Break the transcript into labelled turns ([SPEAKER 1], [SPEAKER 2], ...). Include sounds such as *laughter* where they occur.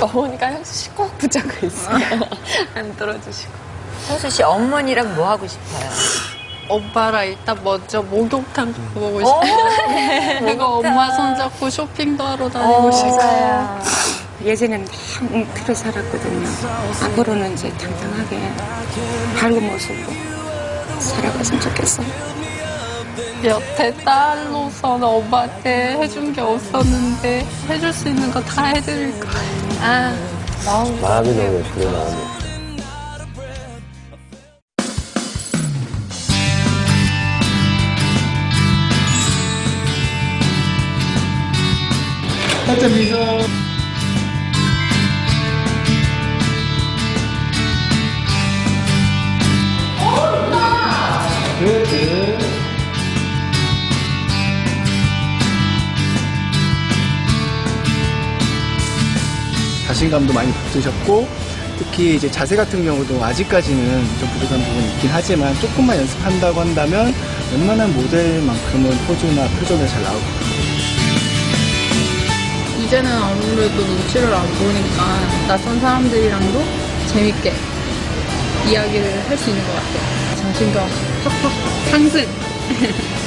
[SPEAKER 1] 어머니가 현수 씨 꼭 붙잡고 있어요. *laughs* 안 떨어지시고.
[SPEAKER 2] 현수 씨 어머니랑 뭐 하고 싶어요?
[SPEAKER 1] 오빠랑 일단 먼저 목욕탕 가보고
[SPEAKER 2] 오,
[SPEAKER 1] 싶어요. 그리고 *laughs* 엄마 손잡고 쇼핑도 하러 다니고 싶어요.
[SPEAKER 3] 예전에는 너무 틀어 살았거든요. 앞으로는 이제 당당하게 밝은 모습으로 살아갔으면 좋겠어요.
[SPEAKER 1] 여태 딸로서는 엄마한테 해준 게 없었는데 해줄 수 있는 거 다 해드릴 거예요. 아, 마음
[SPEAKER 4] 마음이 너무 예쁘네, 마음이.
[SPEAKER 5] 자신감도 많이 붙으셨고 특히 이제 자세 같은 경우도 아직까지는 좀 부족한 부분이 있긴 하지만 조금만 연습한다고 한다면 웬만한 모델만큼은 포즈나 표정이 잘 나오고
[SPEAKER 1] 이제는 아무래도 눈치를 안 보니까 낯선 사람들이랑도 재밌게 이야기를 할 수 있는 것 같아요. 자신감 팍팍 상승. *laughs*